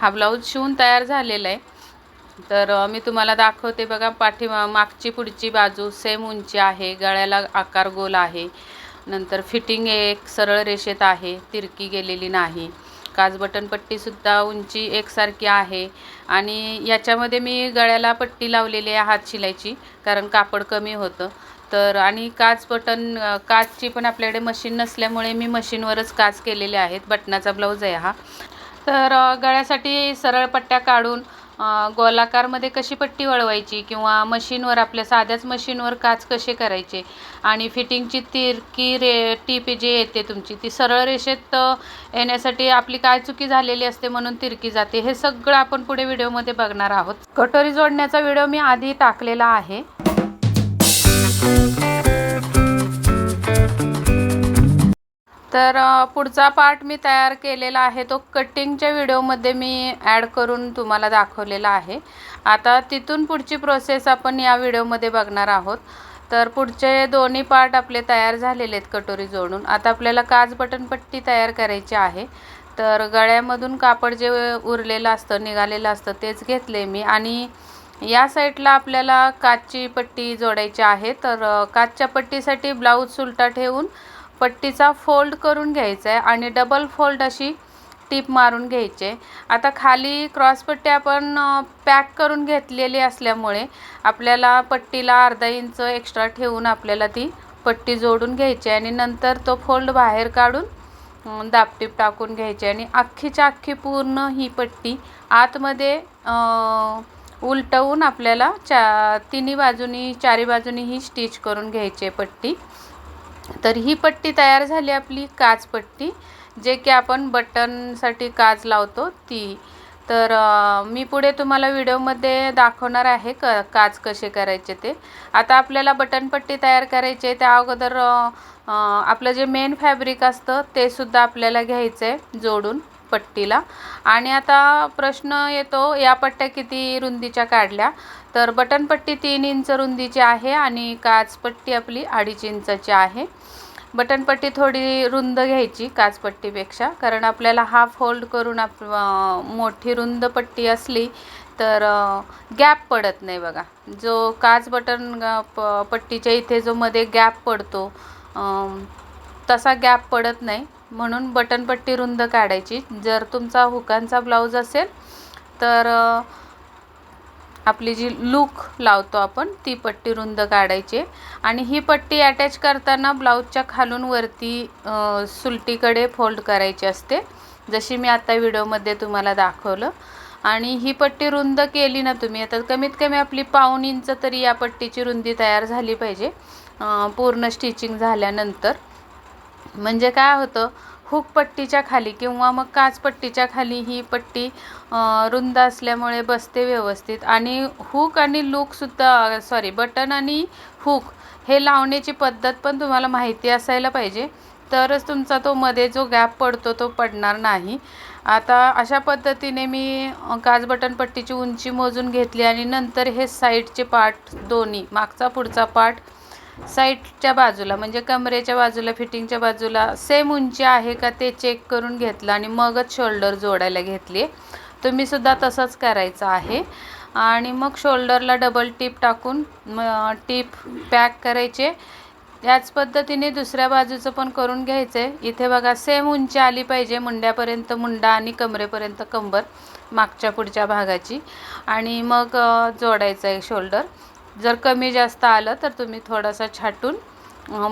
हा ब्लाऊज शिवून तयार झालेला आहे. तर मी तुम्हाला दाखवते बघा पाठी मागची पुढची बाजू सेम उंची आहे गळ्याला आकार गोल आहे. नंतर फिटिंग एक सरळ रेषेत आहे तिरकी गेलेली नाही. काज बटन पट्टीसुद्धा उंची एकसारखी आहे. आणि याच्यामध्ये मी गळ्याला पट्टी लावलेली आहे हात शिलायची कारण कापड कमी होतं. तर आणि काच बटन काचची पण आपल्याकडे मशीन नसल्यामुळे मी मशीनवरच काच केलेले आहेत. बटनाचा ब्लाऊज आहे हा. तर गळ्यासाठी सरळ पट्ट्या काढून गोलाकारमध्ये कशी पट्टी वळवायची किंवा मशीनवर आपल्या साध्याच मशीनवर काच कसे करायचे? आणि फिटिंगची तिरकी रे टीप जी येते तुमची ती सरळ रेषेत येण्यासाठी आपली काय चुकी झालेली असते म्हणून तिरकी जाते हे सगळं आपण पुढे व्हिडिओमध्ये बघणार आहोत. कटोरी जोडण्याचा व्हिडिओ मी आधी टाकलेला आहे. तर पुढचा पार्ट मी तयार केलेला आहे. तो कटिंगच्या व्हिडिओमध्ये मी ॲड करून तुम्हाला दाखवलेला आहे. आता तिथून पुढची प्रोसेस आपण या व्हिडिओमध्ये बघणार आहोत. तर पुढचे दोन्ही पार्ट आपले तयार झालेले आहेत कटोरी जोडून. आता आपल्याला काच बटन पट्टी तयार करायची आहे. तर गळ्यामधून कापड जे उरलेलं असतं निघालेलं असतं तेच घेतले मी. आणि या साईडला आपल्याला काचची पट्टी जोडायची आहे. तर काचच्या पट्टीसाठी ब्लाऊज सुलटा ठेवून पट्टीचा फोल्ड करून घ्यायचा आहे आणि डबल फोल्ड अशी टीप मारून घ्यायचे आता खाली क्रॉसपट्टी आपण पॅक करून घेतलेली असल्यामुळे आपल्याला पट्टीला अर्धा इंच एक्स्ट्रा ठेवून आपल्याला ती पट्टी जोडून घ्यायची आहे आणि नंतर तो फोल्ड बाहेर काढून दापटीप दाबटीप टाकून घ्यायची आणि अख्खीच्या अख्खी पूर्ण ही पट्टी आतमध्ये उलटवून आपल्याला चा तिन्ही बाजूनी चारी बाजूनी ही स्टिच करून घ्यायची आहे पट्टी. तर ही पट्टी तयार झाली आपली काच पट्टी जे की आपण बटनसाठी काच लावतो ती. तर मी पुढे तुम्हाला व्हिडिओमध्ये दाखवणार आहे क काच कसे करायचे ते. आता आपल्याला बटनपट्टी तयार करायची आहे त्या अगोदर आपलं जे मेन फॅब्रिक असतं ते सुद्धा आपल्याला घ्यायचं आहे जोडून पट्टीला. आणि आता प्रश्न येतो या पट्ट्या किती रुंदीच्या काढल्या? तर बटनपट्टी तीन इंच रुंदीची आहे आणि काचपट्टी आपली अडीच इंचाची आहे. बटनपट्टी थोडी रुंद घ्यायची काचपट्टीपेक्षा. कारण आपल्याला हा फोल्ड करून आप मोठी रुंद पट्टी असली तर गॅप पडत नाही बघा. जो काच बटन प पट्टीच्या इथे जो मध्ये गॅप पडतो तसा गॅप पडत नाही. म्हणून बटनपट्टी रुंद काढायची. जर तुमचा हुकांचा ब्लाऊज असेल तर आपली जी लूक लावतो आपण ती पट्टी रुंद काढायची आणि ही पट्टी अटॅच करताना ब्लाऊजच्या खालून वरती सुलटीकडे फोल्ड करायची असते. जशी मी आता व्हिडिओमध्ये तुम्हाला दाखवलं. आणि ही पट्टी रुंद केली ना तुम्ही आता कमीत कमी आपली पाऊन इंच तरी या पट्टीची रुंदी तयार झाली पाहिजे पूर्ण स्टिचिंग झाल्यानंतर. म्हणजे काय होतं हुक पट्टीच्या खाली किंवा मग काच पट्टीच्या खाली ही पट्टी रुंद असल्यामुळे बसते व्यवस्थित. आणि हुक आणि लूकसुद्धा सॉरी बटन आणि हुक हे लावण्याची पद्धत पण तुम्हाला माहिती असायला पाहिजे. तरच तुमचा तो मध्ये जो गॅप पडतो तो पडणार नाही. आता अशा पद्धतीने मी काच बटन पट्टीची उंची मोजून घेतली आणि नंतर हे साईडचे पार्ट दोन्ही मागचा पुढचा पार्ट साईडच्या बाजूला म्हणजे कमरेच्या बाजूला फिटिंगच्या बाजूला सेम उंची आहे का ते चेक करून घेतलं आणि मगच शोल्डर जोडायला घेतली. तुम्ही सुद्धा तसंच करायचं आहे. आणि मग शोल्डरला डबल टीप टाकून म टीप पॅक करायचे. याच पद्धतीने दुसऱ्या बाजूचं पण करून घ्यायचं आहे इथे बघा सेम उंची आली पाहिजे मुंड्यापर्यंत मुंडा आणि कमरेपर्यंत कंबर मागच्या पुढच्या भागाची. आणि मग जोडायचं आहे शोल्डर जर कमी जास्त आलं तर तुम्ही थोडासा छाटून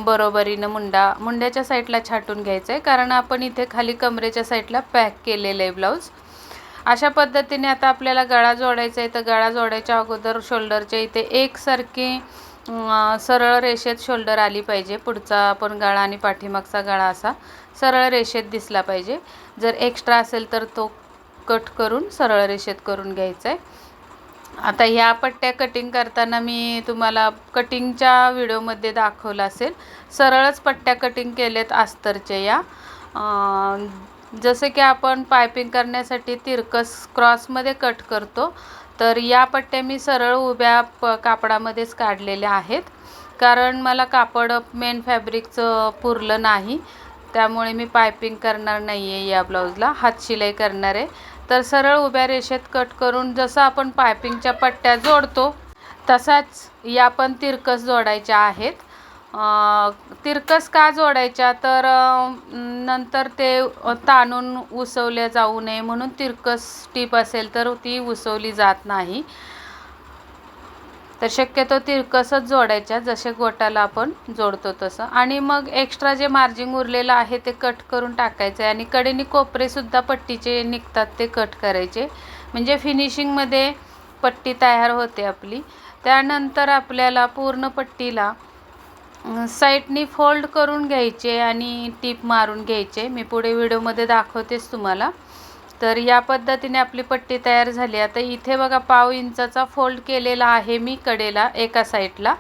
बरोबरीनं मुंडा मुंड्याच्या साईडला छाटून घ्यायचं आहे कारण आपण इथे खाली कमरेच्या साईडला पॅक केलेलं आहे ब्लाऊज. अशा पद्धतीने आता आपल्याला गळा जोडायचा आहे तर गळा जोडायच्या अगोदर शोल्डरच्या इथे एकसारखी सरळ रेषेत शोल्डर आली पाहिजे. पुढचा पण गळा आणि पाठीमागचा गळा असा सरळ रेषेत दिसला पाहिजे. जर एक्स्ट्रा असेल तर तो कट करून सरळ रेषेत करून घ्यायचा आहे आता ह्या पट्ट्या कटिंग करताना मी तुम्हाला कटिंगच्या व्हिडिओमध्ये दाखवलं असेल. सरळच पट्ट्या कटिंग केलेत अस्तरच्या या. जसे जसं की आपण पायपिंग करण्यासाठी तिरकस क्रॉसमध्ये कट करतो तर या पट्ट्या मी सरळ उभ्या प कापडामध्येच काढलेल्या आहेत. कारण मला कापड मेन फॅब्रिकचं पुरलं नाही. त्यामुळे मी पायपिंग करणार नाही आहे या ब्लाऊजला हातशिलाई करणार. आहे तर सरळ उभ्या रेषेत कट करून जसं आपण पायपिंगच्या पट्ट्या जोडतो तसाच या पण तिरकस जोडायच्या आहेत. तिरकस का जोडायच्या? तर नंतर ते ताणून उसवल्या जाऊ नये म्हणून तिरकस टीप असेल तर ती उसवली जात नाही. तर शक्यतो तिरकसच जोडायच्या जसे गोटाला आपण जोडतो तसं. आणि मग एक्स्ट्रा जे मार्जिंग उरलेलं आहे ते कट करून टाकायचं आहे आणि कडेने कोपरेसुद्धा पट्टीचे निघतात ते कट करायचे. म्हणजे फिनिशिंगमध्ये पट्टी तयार होते आपली. त्यानंतर आपल्याला पूर्ण पट्टीला साईडनी फोल्ड करून घ्यायचे आणि टीप मारून घ्यायचे. मी पुढे व्हिडिओमध्ये दाखवतेच तुम्हाला. तर या पद्धतीने आपली पट्टी तयार झाली. आता इथे बघा पाव इंचाचा फोल्ड केलेला आहे मी कडेला एका साईडला.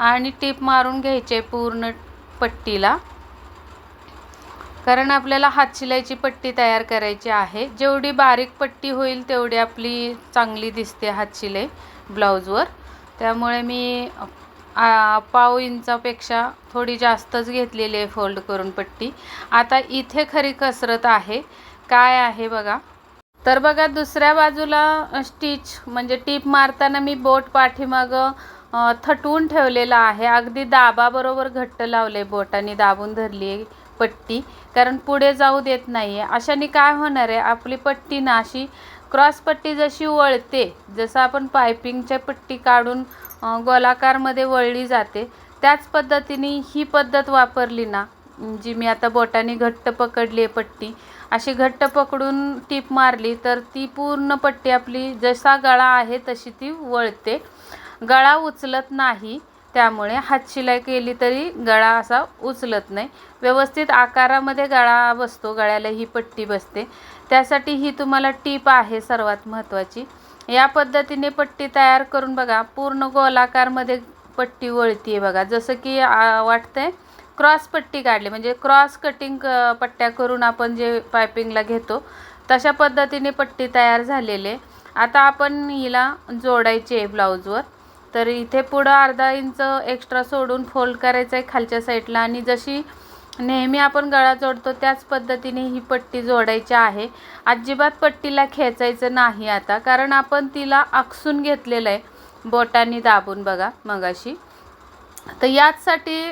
आणि टीप मारून घ्यायचे पूर्ण पट्टीला. कारण आपल्याला हातशिलाईची पट्टी तयार करायची आहे. जेवढी बारीक पट्टी होईल तेवढी आपली चांगली दिसते हातशिलाई ब्लाऊजवर. त्यामुळे मी पाव इंचापेक्षा थोडी जास्तच घेतलेली आहे फोल्ड करून पट्टी. आता इथे खरी कसरत आहे. काय आहे बघा. तर बघा दुसऱ्या बाजूला स्टिच म्हणजे टीप मारताना मी बोट पाठीमागं थटवून ठेवलेलं आहे. अगदी दाबाबरोबर घट्ट लावले बोटाने दाबून धरली आहे पट्टी. कारण पुढे जाऊ देत नाही आहे अशाने काय होणार आहे? आपली पट्टी ना अशी क्रॉस पट्टी जशी वळते जसं आपण पायपिंगच्या पट्टी काढून गोलाकारमध्ये वळली जाते त्याच पद्धतीने ही पद्धत वापरली ना जी मी आता बोटाने घट्ट पकडली आहे पट्टी अशी घट्ट पकडून टीप मारली तर ती पूर्ण पट्टी आपली जसा गळा आहे तशी ती वळते. गळा उचलत नाही त्यामुळे हातशिलाई केली तरी गळा असा उचलत नाही. व्यवस्थित आकारामध्ये गळा बसतो गळ्याला ही पट्टी बसते. त्यासाठी ही तुम्हाला टीप आहे सर्वात महत्त्वाची. या पद्धतीने पट्टी तयार करून बघा पूर्ण गोलाकारमध्ये पट्टी वळती आहे बघा. जसं की वाटतंय क्रॉस पट्टी काढली. म्हणजे क्रॉस कटिंग क- पट्ट्या करून आपण जे पायपिंगला घेतो तशा पद्धतीने पट्टी तयार झालेली आहे. आता आपण हिला जोडायची आहे ब्लाऊजवर. तर इथे पुढं अर्धा इंच एक्स्ट्रा सोडून फोल्ड करायचं आहे खालच्या साईडला. आणि जशी नेहमी आपण गळा जोडतो त्याच पद्धतीने ही पट्टी जोडायची आहे. अजिबात पट्टीला खेचायचं नाही आता कारण आपण तिला आखसून घेतलेलं आहे. बोटांनी दाबून बघा मगाशी. तर याचसाठी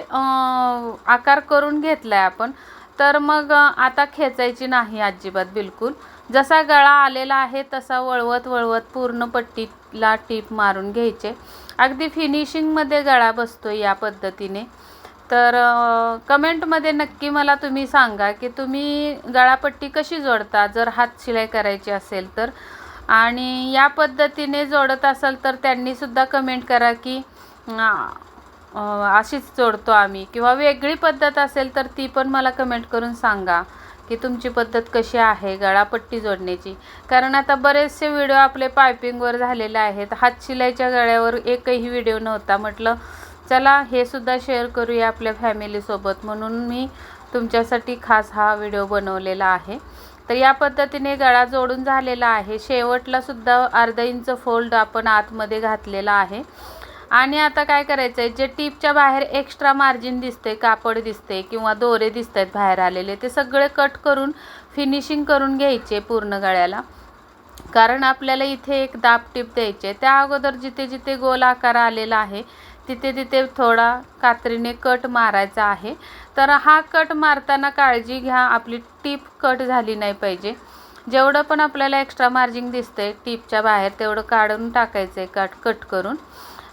आकार करून घेतला आहे आपण. तर मग आता खेचायची नाही अजिबात बिलकुल. जसा गळा आलेला आहे तसा वळवत वळवत पूर्ण पट्टीला टीप मारून घ्यायचे. अगदी फिनिशिंगमध्ये गळा बसतो या पद्धतीने. तर कमेंटमध्ये नक्की मला तुम्ही सांगा की तुम्ही गळापट्टी कशी जोडता? जर हात शिलाई करायची असेल तर. आणि या पद्धतीने जोडत असाल तर त्यांनीसुद्धा कमेंट करा की अशीच जोडतो आम्ही. किंवा वेगळी पद्धत असेल तर ती पण मला कमेंट करून सांगा की तुमची पद्धत कशी आहे गळापट्टी जोडण्याची. कारण आता बरेचसे व्हिडिओ आपले पायपिंगवर झालेले आहेत. हातशिलाईच्या गळ्यावर एकही व्हिडिओ नव्हता. म्हटलं चला हे सुद्धा शेअर करूया आपल्या फॅमिलीसोबत म्हणून मी तुमच्यासाठी खास हा व्हिडिओ बनवलेला आहे. तर या पद्धतीने गळा जोडून झालेला आहे. शेवटला सुद्धा अर्धा इंच फोल्ड आपण आतमध्ये घातलेला आहे. आणि आता काय करायचं आहे जे टीपच्या बाहेर एक्स्ट्रा मार्जिन दिसते कापड दिसते किंवा दोरे दिसत आहेत बाहेर आलेले ते सगळे कट करून फिनिशिंग करून घ्यायचे पूर्ण गळ्याला. कारण आपल्याला इथे एक दाब टीप द्यायची आहे. त्या अगोदर जिथे जिथे गोल आकार आलेला आहे तिथे तिथे थोडा कात्रीने कट मारायचा आहे. तर हा कट मारताना काळजी घ्या आपली टीप कट झाली नाही पाहिजे. जेवढं पण आपल्याला एक्स्ट्रा मार्जिंग दिसतंय टीपच्या बाहेर तेवढं काढून टाकायचं आहे कट कट करून.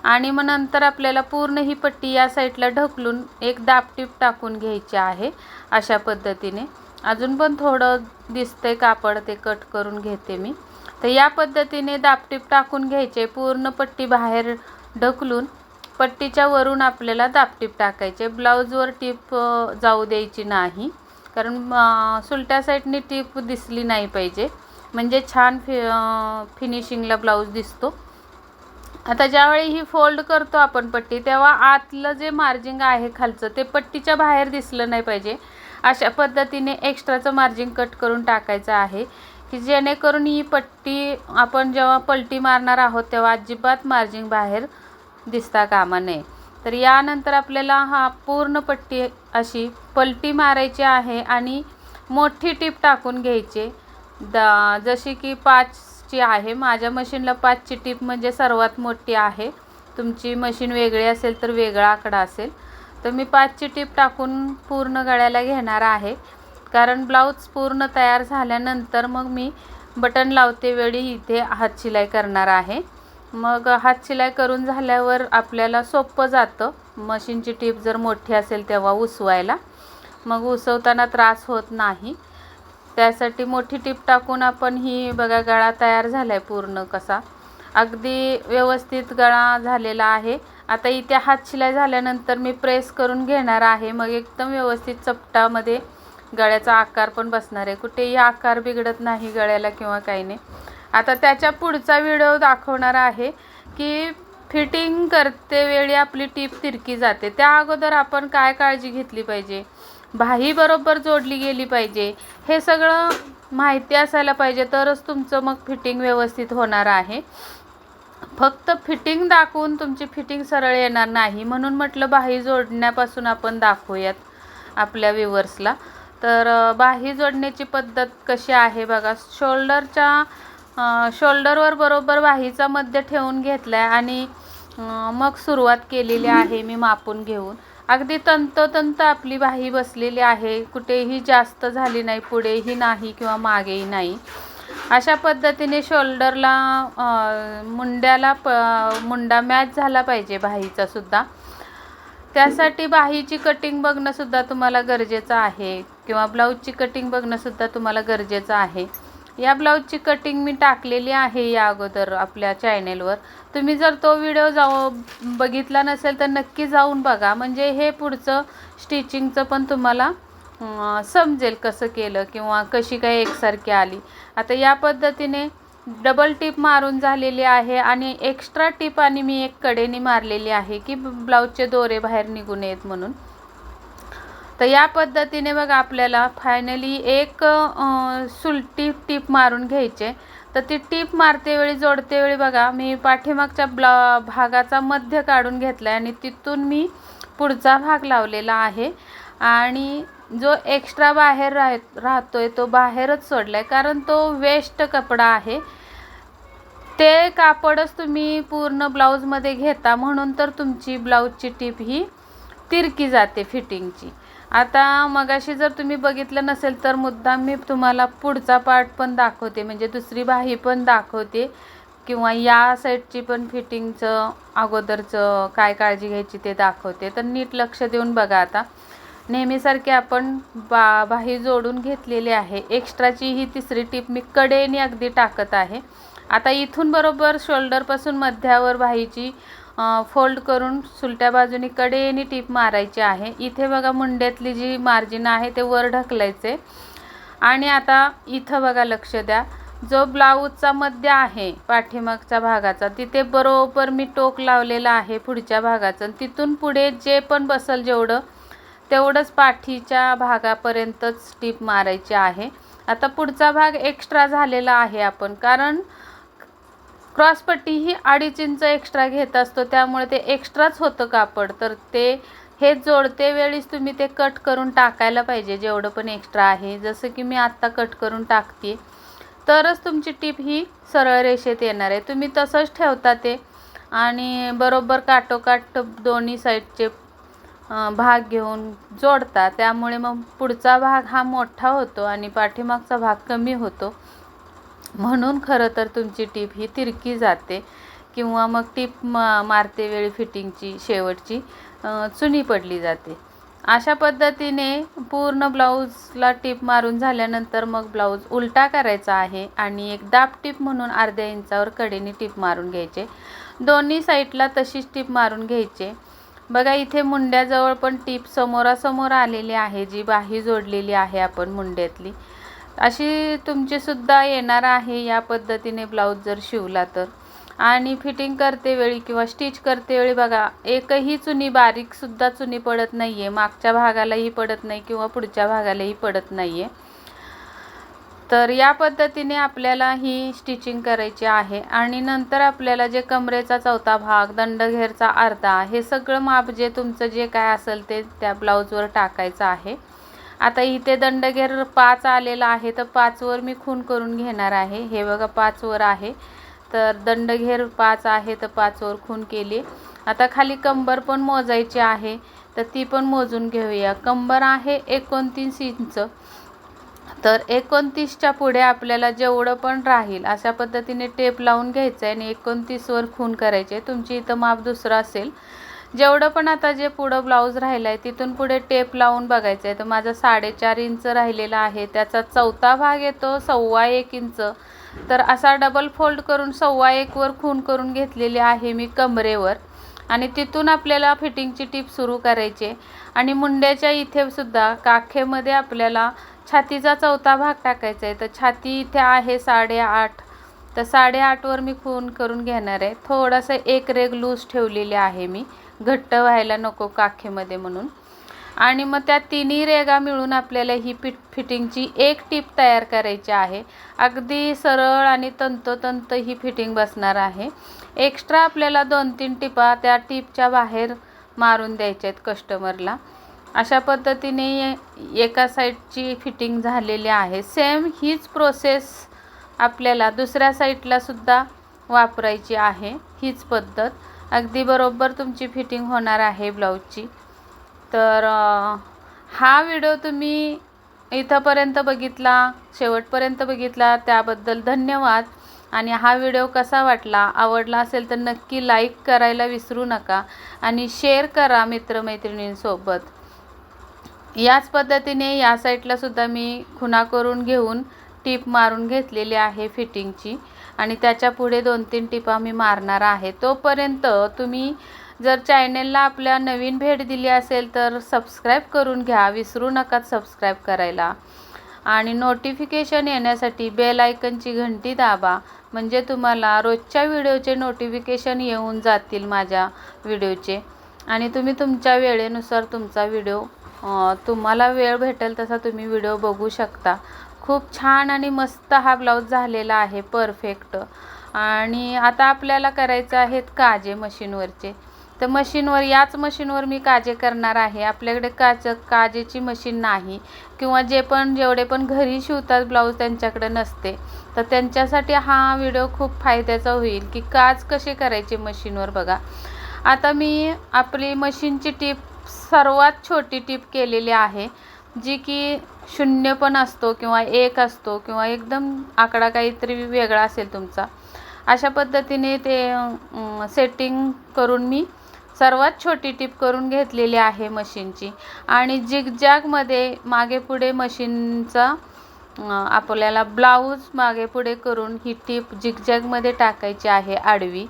आणि मग नंतर आपल्याला पूर्ण ही पट्टी या साईडला ढकलून एक दाबटीप टाकून घ्यायची आहे अशा पद्धतीने. अजून पण थोडं दिसतंय कापड ते कट करून घेते मी. तर या पद्धतीने दाबटीप टाकून घ्यायचे पूर्ण पट्टी बाहेर ढकलून पट्टीच्या वरून आपल्याला दाबटीप टाकायचे. ब्लाऊजवर टीप जाऊ द्यायची नाही कारण सुलट्या साईडने टीप दिसली नाही पाहिजे. म्हणजे छान फि फिनिशिंगला ब्लाऊज दिसतो. आता ज्यावेळी ही फोल्ड करतो आपण पट्टी तेव्हा आतलं जे मार्जिंग आहे खालचं ते पट्टीच्या बाहेर दिसलं नाही पाहिजे. अशा पद्धतीने एक्स्ट्राचं मार्जिंग कट करून टाकायचं आहे की जेणेकरून ही पट्टी आपण जेव्हा पलटी मारणार आहोत तेव्हा अजिबात मार्जिंग बाहेर दिसता कामा नये. तर यानंतर आपल्याला हा पूर्ण पट्टी अशी पलटी मारायची आहे आणि मोठी टीप टाकून घ्यायची. दा जशी की पाच पाचची आहे. माझ्या मशीनला पाचची टीप म्हणजे सर्वात मोठी आहे. तुमची मशीन वेगळी असेल तर वेगळा आकडा असेल. तर मी पाचची टीप टाकून पूर्ण गळ्याला घेणार आहे. कारण ब्लाऊज पूर्ण तयार झाल्यानंतर मग मी बटन लावते वेळी इथे हात शिलाई करणार आहे. मग हात शिलाई करून झाल्यावर आपल्याला सोपं जातं. मशीनची टीप जर मोठी असेल तेव्हा उसवायला. मग उसवताना त्रास होत नाही. त्यासाठी मोठी टीप टाकून आपण ही बघा गळा तयार झाला आहे पूर्ण कसा. अगदी व्यवस्थित गळा झालेला आहे. आता इथे हात शिलाई झाल्यानंतर मी प्रेस करून घेणार आहे. मग एकदम व्यवस्थित चपटामध्ये गळ्याचा आकार पण बसणार आहे. कुठेही आकार बिघडत नाही गळ्याला किंवा काही नाही. आता त्याच्या पुढचा व्हिडिओ दाखवणार आहे की फिटिंग करते वेळी आपली टीप तिरकी जाते. त्या अगोदर आपण काय काळजी घेतली पाहिजे? बाहीबरोबर जोडली गेली पाहिजे. हे सगळं माहिती असायला पाहिजे तरच तुमचं मग फिटिंग व्यवस्थित होणार आहे. फक्त फिटिंग दाखवून तुमची फिटिंग सरळ येणार नाही म्हणून म्हटलं बाही जोडण्यापासून आपण दाखवूयात आपल्या व्ह्युअर्सला. तर बाही जोडण्याची पद्धत कशी आहे बघा शोल्डरच्या शोल्डरवर बरोबर बाहीचा मध्य ठेवून घेतला आहे आणि मग सुरुवात केलेली आहे मी मापून घेऊन. अगदी तंतोतंत आपली बाही बसलेली आहे. कुठेही जास्त झाली नाही पुढेही नाही किंवा मागेही नाही. अशा पद्धतीने शोल्डरला मुंड्याला प मुंडा मॅच झाला पाहिजे बाहीचा सुद्धा. त्यासाठी बाहीची कटिंग बघणंसुद्धा तुम्हाला गरजेचं आहे किंवा ब्लाऊजची कटिंग बघणंसुद्धा तुम्हाला गरजेचं आहे. या ब्लाऊजची कटिंग मी टाकलेली आहे या अगोदर आपल्या चॅनेलवर. तुम्ही जर तो व्हिडिओ जाऊ बघितला नसेल तर नक्की जाऊन बघा. म्हणजे हे पुढचं स्टिचिंगचं पण तुम्हाला समजेल कसं केलं किंवा कशी काय एकसारखी आली. आता या पद्धतीने डबल टीप मारून झालेली आहे आणि एक्स्ट्रा टीप आणि मी एक कडेने मारलेली आहे की ब्लाऊजचे दोरे बाहेर निघू नयेत म्हणून. तर या पद्धतीने बघा आपल्याला फायनली एक सुलटी टीप मारून घ्यायचे. तर ती टीप मारते वेळी जोडते वेळी बघा. मी पाठीमागच्या ब्ला भागाचा मध्य काढून घेतला आहे आणि तिथून मी पुढचा भाग लावलेला आहे. आणि जो एक्स्ट्रा बाहेर राह राहतो आहे तो बाहेरच सोडला आहे कारण तो वेस्ट कपडा आहे. ते कापडच तुम्ही पूर्ण ब्लाऊजमध्ये घेता म्हणून तर तुमची ब्लाऊजची टीप ही तिरकी जाते फिटिंगची आता मगाशी जर तुम्ही बघितलं नसेल तर मुद्दाम मी तुम्हाला पुढचा पार्ट पण दाखवते. म्हणजे दुसरी बाही पण दाखवते. किंवा या साईडची पण फिटिंगचं अगोदरचं काय काळजी घ्यायची ते दाखवते. तर नीट लक्ष देऊन बघा आता. नेहमीसारखे आपण बा बाही जोडून घेतलेली आहे. एक्स्ट्राची ही तिसरी टीप मी कडेने अगदी टाकत आहे. आता इथून बरोबर शोल्डरपासून मध्यावर बाहीची फोल्ड करून सुलट्या बाजूनी कडेने टीप मारायची आहे. इथे बघा मुंड्यातली जी मार्जिन आहे ते वर ढकलायचे. आणि आता इथं बघा लक्ष द्या. जो ब्लाऊजचा मध्य आहे पाठीमागच्या भागाचा तिथे बरोबर मी टोक लावलेला आहे पुढच्या भागाचं. तिथून पुढे जे पण बसल जेवढं तेवढंच पाठीच्या भागापर्यंतच टीप मारायची आहे. आता पुढचा भाग एक्स्ट्रा झालेला आहे आपण. कारण क्रॉसपट्टी ही अडीच इंच एक्स्ट्रा घेत असतो त्यामुळे ते एक्स्ट्राच होतं कापड. तर ते हे जोडते वेळीच तुम्ही ते कट करून टाकायला पाहिजे जेवढं पण एक्स्ट्रा आहे. जसं की मी आत्ता कट करून टाकते. तरच तुमची टीप ही सरळ रेषेत येणार आहे. तुम्ही तसंच ठेवता ते. आणि बरोबर काटोकाट दोन्ही साईडचे भाग घेऊन जोडता. त्यामुळे मग पुढचा भाग हा मोठा होतो आणि पाठीमागचा भाग कमी होतो. म्हणून खरं तर तुमची टीप ही तिरकी जाते. किंवा मग टीप मा मारते वेळी फिटिंगची शेवटची चुनी पडली जाते. अशा पद्धतीने पूर्ण ब्लाऊजला टीप मारून झाल्यानंतर मग ब्लाऊज उलटा करायचा आहे आणि एक दाब टीप म्हणून अर्ध्या इंचावर कडेने टीप मारून घ्यायचे. दोन्ही साईडला तशीच टीप मारून घ्यायचे. बघा इथे मुंड्याजवळ पण टीप समोरासमोर आलेली आहे जी बाही जोडलेली आहे आपण मुंड्यातली. अशी तुमचीसुद्धा येणार आहे या पद्धतीने ब्लाऊज जर शिवला तर. आणि फिटिंग करते वेळी किंवा स्टिच करते वेळी बघा एकही चुनी बारीकसुद्धा चुनी पडत नाही आहे मागच्या भागालाही पडत नाही किंवा पुढच्या भागालाही पडत नाही आहे तर या पद्धतीने आपल्याला ही स्टिचिंग करायची आहे. आणि नंतर आपल्याला जे कमरेचा चौथा भाग दंडघेरचा अर्धा हे सगळं माप जे तुमचं जे काय असेल ते त्या ब्लाऊजवर टाकायचं आहे. आता इथे दंडघेर पाच आलेला आहे तर पाचवर मी खून करून घेणार आहे. हे बघा पाचवर आहे. तर दंडघेर पाच आहे तर पाचवर खून केली. आता खाली कंबर पण मोजायची आहे तर ती पण मोजून घेऊया. कंबर आहे एकोणतीस इंच. तर एकोणतीसच्या पुढे आपल्याला जेवढं पण राहील अशा पद्धतीने टेप लावून घ्यायचं आहे आणि एकोणतीसवर खून करायचे तुमची इथं माप दुसरं असेल. जेवढं पण आता जे पुढं ब्लाऊज राहिलं आहे तिथून पुढे टेप लावून बघायचं आहे तर माझा साडेचार इंच राहिलेला आहे. त्याचा चौथा भाग येतो सव्वा एक इंच. तर असा डबल फोल्ड करून सव्वा एकवर खून करून घेतलेली आहे मी कमरेवर. आणि तिथून आपल्याला फिटिंगची टीप सुरू करायची आणि मुंड्याच्या इथे सुद्धा काखेमध्ये आपल्याला छातीचा चौथा भाग टाकायचा आहे. तर छाती इथे आहे साडेआठ. तर साडेआठवर मी खून करून घेणार आहे. थोडंसं एक रेग लूज ठेवलेली आहे मी. घट्ट व्हायला नको काखेमध्ये म्हणून. आणि मग त्या तिन्ही रेगा मिळून आपल्याला ही फिट फिटिंगची एक टीप तयार करायची आहे. अगदी सरळ आणि तंतोतंत ही फिटिंग बसणार आहे. एक्स्ट्रा आपल्याला दोन तीन टिपा त्या टीपच्या बाहेर मारून द्यायच्या आहेत कस्टमरला. अशा पद्धतीने एका साईडची फिटिंग झालेली आहे. सेम हीच प्रोसेस आपल्याला दुसऱ्या साईडला सुद्धा वापरायची आहे. हीच पद्धत. अगदी बरोबर तुमची फिटिंग होणार आहे ब्लाऊजची. तर हा व्हिडिओ तुम्ही इथंपर्यंत बघितला शेवटपर्यंत बघितला त्याबद्दल धन्यवाद. आणि हा व्हिडिओ कसा वाटला आवडला असेल तर नक्की लाईक करायला विसरू नका आणि शेअर करा मित्रमैत्रिणींसोबत. याच पद्धतीने या साईटलासुद्धा मी खुणा करून घेऊन टीप मारून घेतलेली आहे फिटिंगची. आणि त्याच्या पुढे दोन तीन टिपा मी मारणार आहे. तोपर्यंत तुम्ही जर चॅनेलला आपल्या नवीन भेट दिली असेल तर सबस्क्राईब करून घ्या. विसरू नका सबस्क्राईब करायला. आणि नोटिफिकेशन येण्यासाठी बेल आयकनची घंटी दाबा. म्हणजे तुम्हाला रोजच्या व्हिडिओचे नोटिफिकेशन येऊन जातील माझ्या व्हिडिओचे. आणि तुम्ही तुमच्या वेळेनुसार तुमचा व्हिडिओ तुम्हाला वेळ भेटेल तसा तुम्ही व्हिडिओ बघू शकता. खूप छान आणि मस्त हा ब्लाऊज झालेला आहे. परफेक्ट आणि आता आपल्याला करायचं आहेत काजे मशीनवरचे. तर मशीनवर याच मशीनवर मी काजे करणार आहे. आपल्याकडे काच काजेची मशीन नाही. किंवा जे पण जेवढे पण घरी शिवतात ब्लाऊज त्यांच्याकडे नसते. तर त्यांच्यासाठी हा व्हिडिओ खूप फायद्याचा होईल की काज कसे करायचे मशीनवर बघा. आता मी आपली मशीनची टीप सर्वात छोटी टीप केलेली आहे. जी की शून्य पण असतो किंवा एक असतो किंवा एकदम आकडा काहीतरी वेगळा असेल तुमचा. अशा पद्धतीने ते सेटिंग करून मी सर्वात छोटी टिप करून घेतलेली आहे मशीनची. आणि जिगजॅगमध्ये मागे पुढे मशीनचा आपल्याला ब्लाऊज मागे पुढे करून ही टीप जिगजॅगमध्ये टाकायची आहे आडवी.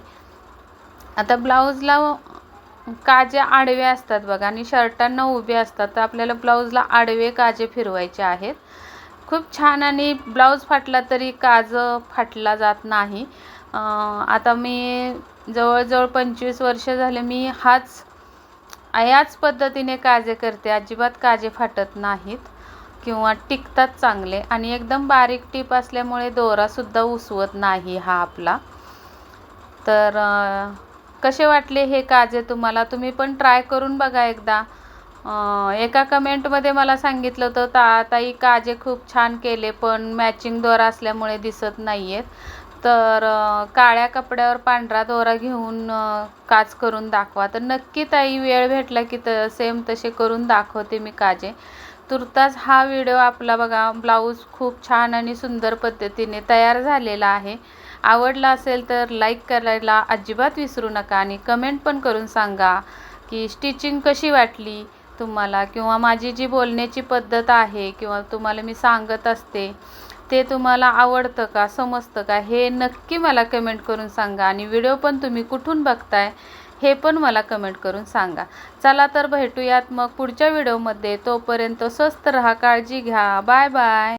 आता ब्लाऊजला काजे आडवे असतात बघा आणि शर्टांना उभे असतात तर आपल्याला ब्लाऊजला आडवे काजे फिरवायचे आहेत. खूप छान आणि ब्लाऊज फाटला तरी काज फाटला जात नाही. आता मी जवळजवळ पंचवीस वर्ष झाले मी हाच याच पद्धतीने काजे करते अजिबात काजे फाटत नाहीत किंवा टिकतात चांगले आणि एकदम बारीक टीप असल्यामुळे दोरासुद्धा उसवत नाही हा आपला. तर कसे वाटले हे काजे तुम्हाला? तुम्ही पण ट्राय करून बघा एकदा. एका कमेंटमध्ये मला सांगितलं होतं ता ताई काजे खूप छान केले पण मॅचिंग दोरा असल्यामुळे दिसत नाही आहेत तर काळ्या कपड्यावर पांढरा दोरा घेऊन काज करून दाखवा. तर नक्की ताई वेळ भेटला की तर सेम तसे करून दाखवते मी काजे. तुर्तास हा व्हिडिओ आपला बघा ब्लाऊज खूप छान आणि सुंदर पद्धतीने तयार झालेला आहे. आवडला असेल तर लाईक करायला अजिबात विसरू नका आणि कमेंट पण करून सांगा की स्टिचिंग कशी वाटली तुम्हाला किंवा माझी जी बोलण्याची पद्धत आहे किंवा तुम्हाला मी सांगत असते ते तुम्हाला आवडतं का समजतं का हे नक्की मला कमेंट करून सांगा आणि व्हिडिओ पण तुम्ही कुठून बघताय हे पण मला कमेंट करून सांगा. चला तर भेटूयात मग पुढच्या व्हिडिओमध्ये तोपर्यंत स्वस्त रहा काळजी घ्या. Bye bye